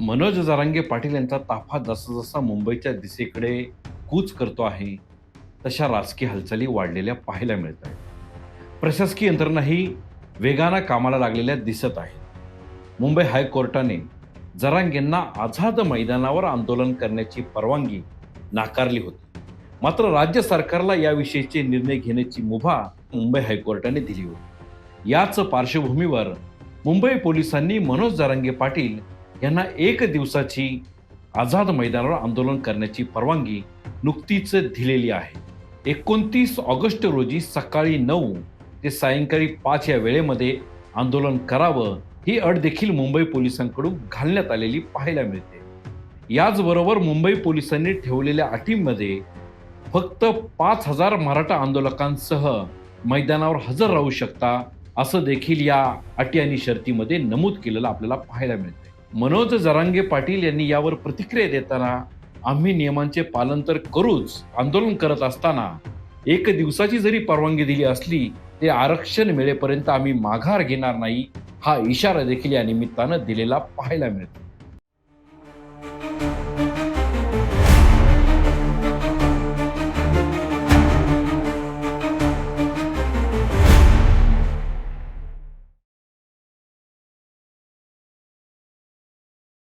मनोज जरांगे पाटील यांचा ताफा जसजसा मुंबईच्या दिशेकडे कूच करतो आहे तशा राजकीय हालचाली वाढलेल्या पाहायला मिळत आहेत. प्रशासकीय यंत्रणाही वेगानं कामाला लागलेल्या दिसत आहे. मुंबई हायकोर्टाने जरांगेंना आझाद मैदानावर आंदोलन करण्याची परवानगी नाकारली होती. मात्र राज्य सरकारला याविषयीचे निर्णय घेण्याची मुभा मुंबई हायकोर्टाने दिली होती. याच पार्श्वभूमीवर मुंबई पोलिसांनी मनोज जरांगे पाटील यांना एक दिवसाची आझाद मैदानावर आंदोलन करण्याची परवानगी नुकतीच दिलेली आहे. एकोणतीस ऑगस्ट रोजी सकाळी नऊ ते सायंकाळी पाच या वेळेमध्ये आंदोलन करावं ही अट देखील मुंबई पोलिसांकडून घालण्यात आलेली पाहायला मिळते. याचबरोबर मुंबई पोलिसांनी ठेवलेल्या अटींमध्ये फक्त पाच हजार मराठा आंदोलकांसह मैदानावर हजर राहू शकता असं देखील या अटी आणि शर्तीमध्ये नमूद केलेलं आपल्याला पाहायला मिळते मनोज जरांगे पाटील यांनी यावर प्रतिक्रिया देताना आम्ही नियमांचे पालन तर करूच आंदोलन करत असताना एक दिवसाची जरी परवानगी दिली असली ते आरक्षण मिळेपर्यंत आम्ही माघार घेणार नाही हा इशारा देखील या निमित्तानं दिलेला पाहायला मिळतो.